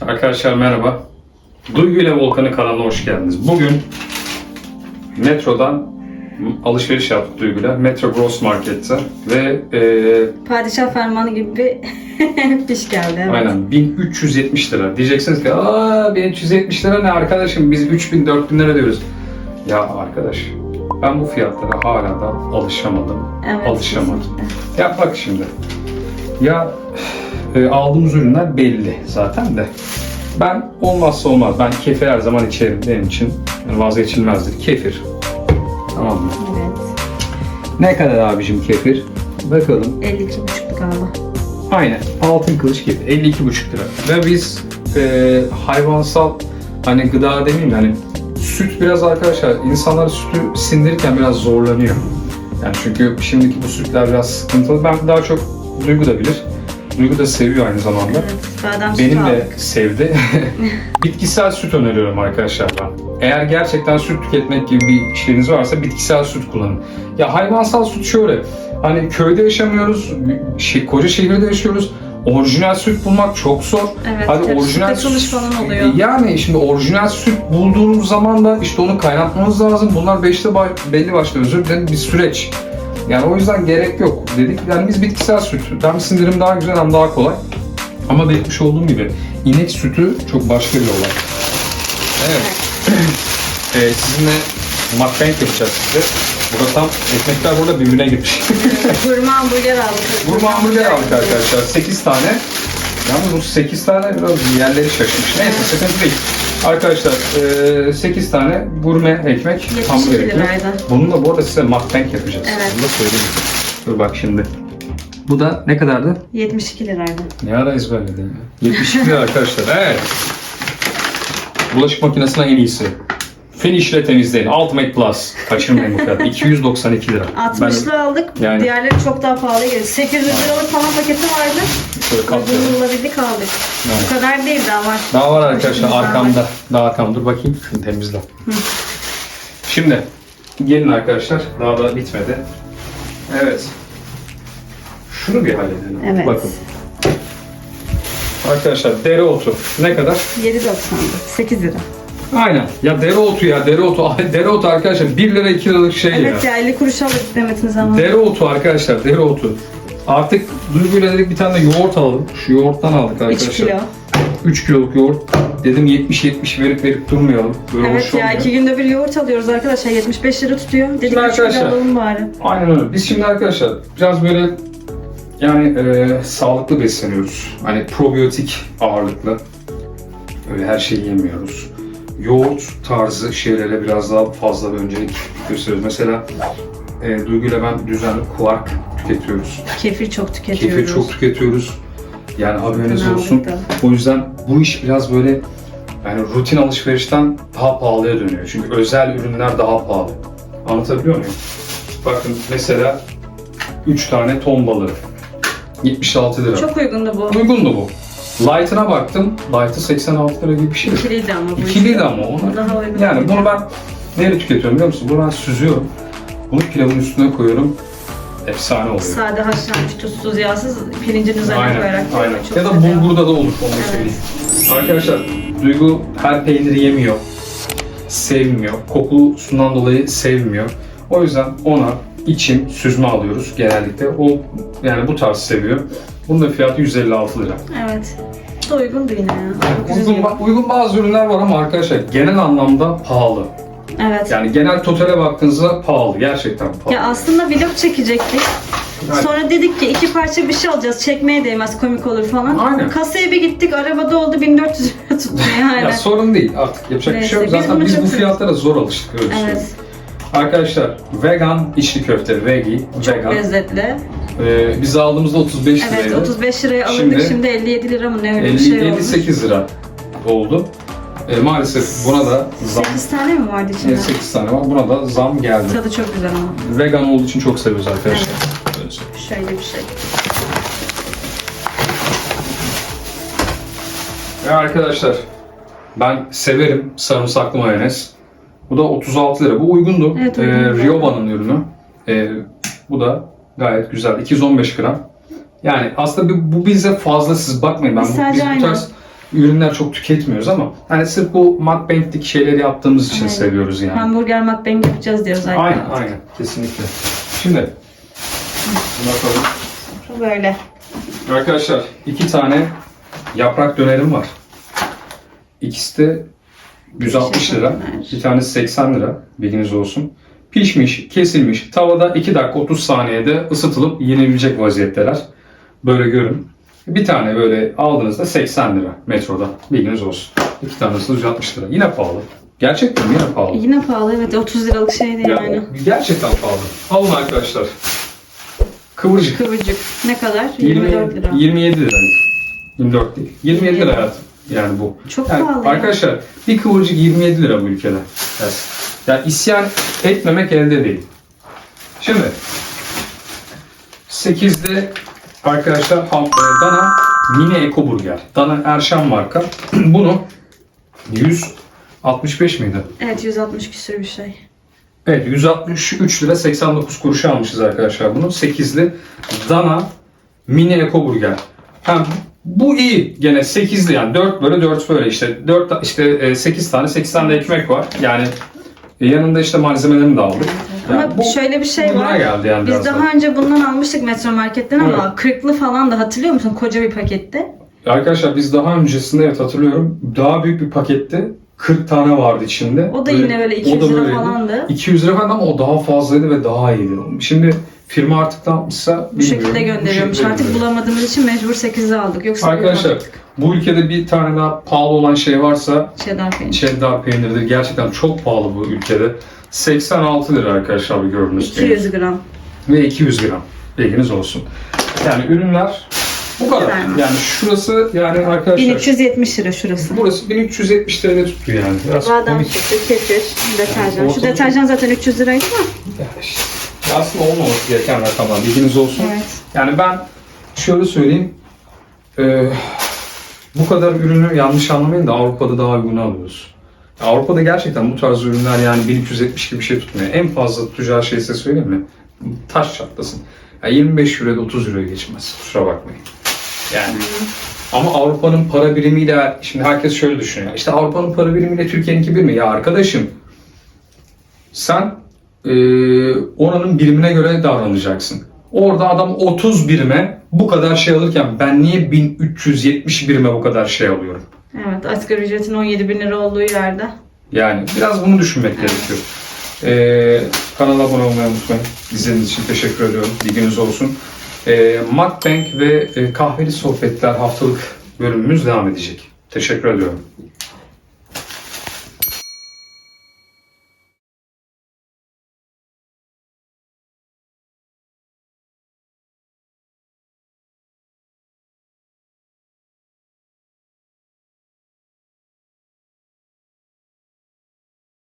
Arkadaşlar merhaba. Duygu ile Volkan'ın kanalına hoş geldiniz. Bugün metrodan alışveriş yaptık Duygu'yla. Metro Gross Market'te ve e, Padişah fermanı gibi bir fiş geldi. Evet. aynen 1370 lira. Diyeceksiniz ki aa 1370 lira ne arkadaşım biz 3000 4000 lira diyoruz. Ya arkadaş ben bu fiyatlara hala da alışamadım. Evet, alışamadım. kesinlikle. Ya bak şimdi. Ya e, aldığımız ürünler belli zaten de. Ben olmazsa olmaz. Ben kefir her zaman içerim benim için. Yani vazgeçilmezdir. Kefir. Tamam mı? Evet. Ne kadar abicim kefir? Bakalım. 52,5'luk galiba. Aynen. Altın kılıç kefir. 52,5 lira. Ve biz e, hayvansal hani gıda demeyeyim de hani süt biraz arkadaşlar insanlar sütü sindirirken biraz zorlanıyor. Yani çünkü şimdiki bu sütler biraz sıkıntılı. Ben daha çok Duygu da bilir. Duygu da seviyor aynı zamanda. Evet. Benim de sevdi. bitkisel süt öneriyorum arkadaşlar ben. Eğer gerçekten süt tüketmek gibi bir şeyiniz varsa bitkisel süt kullanın. Ya hayvansal süt şöyle. Hani köyde yaşamıyoruz, şey, koca şehirde yaşıyoruz. Orijinal süt bulmak çok zor. Evet, Hadi orijinal süt falan oluyor. Yani şimdi orijinal süt bulduğunuz zaman da işte onu kaynatmanız lazım. Bunlar beşte belli başlı özür dilerim bir süreç. Yani o yüzden gerek yok dedik. Yani biz bitkisel süt. Hem sindirim daha güzel hem daha kolay. Ama belirtmiş olduğum gibi inek sütü çok başka bir olay. Evet. ee, sizinle mukbang yapacağız size. Burada tam ekmekler burada birbirine girmiş. Gurme hamburger aldık. Gurme hamburger aldık arkadaşlar. 8 tane. Yalnız bu 8 tane biraz yerleri şaşırmış. Neyse sıkıntı değil. Arkadaşlar 8 tane gurme ekmek, 72 hamburger ekmek. liraydı. Bununla bu arada size mukbang yapacağız. Evet. Bunu da söyleyeyim. Dur bak şimdi. Bu da ne kadardı? 72 liraydı. Ne ara ezberledin ya? 72 lira arkadaşlar. Evet. Bulaşık makinesine en iyisi. Finish ile temizleyin. Ultimate Plus. Kaçırmayın bu kadar. 292 lira. 60'lı aldık. Yani- Diğerleri çok daha pahalı geldi. 800 liralık falan paketi vardı. Şöyle katlıyorum. Ucuz bulabildik aldık. Bu kadar değil daha var. Daha var arkadaşlar arkamda. Daha arkamda. Dur bakayım. Şunu temizle. Şimdi gelin arkadaşlar. Daha da bitmedi. Evet. Şunu bir halledelim. Evet. Bakın. Arkadaşlar dereotu ne kadar? 7.90'dı. 8 lira. Aynen. Ya dereotu ya dereotu. Dereotu arkadaşlar 1 lira 2 liralık şey ya. Evet ya 50 kuruş aldık Demet'in zamanı. Dereotu arkadaşlar dereotu. Artık Duygu'yla dedik bir tane de yoğurt alalım. Şu yoğurttan aldık 3 arkadaşlar. kilo. 3 kiloluk yoğurt. Dedim 70-70 verip verip durmayalım. Böyle Evet hoş ya olmuyor. iki günde bir yoğurt alıyoruz arkadaşlar. 75 lira tutuyor. Dedik 3 kilo alalım bari. Aynen öyle. Biz şimdi arkadaşlar biraz böyle yani e, sağlıklı besleniyoruz. Hani probiyotik ağırlıklı. Öyle her şeyi yemiyoruz. Yoğurt tarzı şeylere biraz daha fazla bir öncelik gösteriyoruz. Mesela e, Duygu ile ben düzenli kuark tüketiyoruz. Kefir çok tüketiyoruz. Kefir çok tüketiyoruz. Yani haberiniz olsun. O yüzden bu iş biraz böyle yani rutin alışverişten daha pahalıya dönüyor. Çünkü özel ürünler daha pahalı. Anlatabiliyor muyum? Bakın mesela 3 tane ton balığı. 76 lira. Çok uygundu bu. Uygundu bu. Light'ına baktım. Light'ı 86 lira gibi bir şey. İkiliydi ama bu. İkiliydi ama onu. Daha uygun. Yani bunu ben neyle tüketiyorum biliyor musun? Bunu ben süzüyorum. Bunu pilavın üstüne koyuyorum. Efsane oluyor. Sade haşlanmış tuzsuz yağsız pirincin üzerine Aynen, koyarak aynen. Ya da bulgurda da olur, onu Evet. söyleyeyim. Arkadaşlar, Duygu her peyniri yemiyor, sevmiyor, kokusundan dolayı sevmiyor. O yüzden ona içim süzme alıyoruz genellikle. O yani bu tarz seviyor. Bunun da fiyatı 156 lira. Evet. Bu da uygundu yine ya. Çok Uygun, güzel. uygun bazı ürünler var ama arkadaşlar genel anlamda pahalı. Evet. Yani genel totale baktığınızda pahalı, gerçekten pahalı. Ya aslında vlog çekecektik. Aynen. Sonra dedik ki iki parça bir şey alacağız. Çekmeye değmez komik olur falan. Aynen. Kasaya bir gittik arabada oldu 1400 lira tuttu yani. Ya sorun değil artık yapacak bir şey yok. Neyse, biz Zaten bunu biz bu fiyatlara zor alıştık öyle söyleyeyim. evet. Arkadaşlar vegan içli köfte, vegi, Çok vegan. lezzetli. Ee, biz aldığımızda 35 Evet liraydı. 35 liraya alındık Şimdi- şimdi, 57 lira mı ne öyle 50, bir şey oldu. 58 lira oldu. Ee, maalesef buna da zam 8 tane mi vardı içinde? 8 tane var. Buna da zam geldi. Tadı çok güzel ama. Vegan olduğu için çok seviyoruz arkadaşlar. Söyleyeyim. Şöyle bir şey. Ve arkadaşlar ben severim sarımsaklı mayonez. Bu da 36 lira. Bu uygundu. Evet, Ee, uygun. Rioba'nın ürünü. Ee, bu da gayet güzel. 215 gram. Yani aslında bu, bize fazla siz bakmayın. Ben Biz bu, biz bu tarz ürünler çok tüketmiyoruz ama hani sırf bu mukbang'lik şeyleri yaptığımız için Aynen. seviyoruz yani. Hamburger mukbang yapacağız diyoruz zaten. Aynen aynen kesinlikle. Şimdi bakalım. Böyle. Arkadaşlar iki tane yaprak dönerim var. İkisi de 160 lira. Bir tanesi 80 lira. Bilginiz olsun. Pişmiş, kesilmiş. Tavada 2 dakika 30 saniyede ısıtılıp yenebilecek vaziyetteler. Böyle görün. Bir tane böyle aldığınızda 80 lira metroda. Bilginiz olsun. İki tanesi de 160 lira. Yine pahalı. Gerçekten yine pahalı. Yine pahalı evet 30 liralık şey değil Ya, yani. Gerçekten pahalı. Alın arkadaşlar. Kıvırcık. Kıvırcık. Ne kadar? 20, 24 lira. 27 lira. 24 değil. 27 lira hayatım. Yani bu. Çok Yani pahalı ya. Arkadaşlar bir kıvırcık 27 lira bu ülkede. Yani, yani isyan etmemek elde değil. Şimdi 8'de arkadaşlar e, Dana Mini Eko Burger. Dana Erşan marka. Bunu 165 miydi? Evet 160 küsür bir şey. Evet 163 lira 89 kuruşa almışız arkadaşlar bunu. 8'li Dana Mini Eko Burger. Ha, bu iyi gene 8'li yani 4 böyle 4 böyle işte 4 işte 8 tane 8 tane de ekmek var. Yani e, yanında işte malzemelerini de aldık. Yani Ama bu şöyle bir şey bunlara var. geldi yani Biz biraz daha da. önce bundan almıştık Metro Market'ten ama kırklı falan da hatırlıyor musun? Koca bir pakette. Arkadaşlar biz daha öncesinde evet hatırlıyorum daha büyük bir pakette 40 tane vardı içinde. O da yine böyle 200 o da lira böyleydi. falandı. 200 lira falan ama o daha fazlaydı ve daha iyiydi. Şimdi firma artık ne yapmışsa Bu şekilde gönderiyormuş. şekilde Artık gönderiyor. bulamadığımız için mecbur 8'e aldık. Yoksa Arkadaşlar bulamazdık. bu ülkede bir tane daha pahalı olan şey varsa Cheddar peynir. cheddar peyniridir. Gerçekten çok pahalı bu ülkede. 86 lira arkadaşlar bir gördüğünüz peynir. 200 gram. Ve 200 gram. Bilginiz olsun. Yani ürünler bu kadar. Güzel. Yani şurası yani arkadaşlar 1370 lira şurası. burası 1370 TL tuttu yani. Biraz Badem komik. sütü, kefir, deterjan. Şu deterjan zaten 300 liraydı ama. Yani işte aslında olmaması gereken rakamlar. Bilginiz olsun. Evet. Yani ben şöyle söyleyeyim. e, bu kadar ürünü yanlış anlamayın da Avrupa'da daha uygun alıyoruz. Avrupa'da gerçekten bu tarz ürünler yani 1370 gibi bir şey tutmuyor. En fazla tutacağı şey size söyleyeyim mi? Taş çatlasın. Yani 25 euroya da 30 euroya geçmez. Kusura bakmayın. Yani ama Avrupa'nın para birimiyle şimdi herkes şöyle düşünüyor. İşte Avrupa'nın para birimiyle Türkiye'ninki bir mi? Ya arkadaşım sen e, oranın birimine göre davranacaksın. Orada adam 30 birime bu kadar şey alırken ben niye 1370 birime bu kadar şey alıyorum? Evet asgari ücretin 17 bin lira olduğu yerde. Yani biraz bunu düşünmek gerekiyor. Ee, kanala abone olmayı unutmayın. İzlediğiniz için teşekkür ediyorum. Bilginiz olsun. Ee, Mukbang ve e, kahveli sohbetler haftalık bölümümüz devam edecek. Teşekkür ediyorum.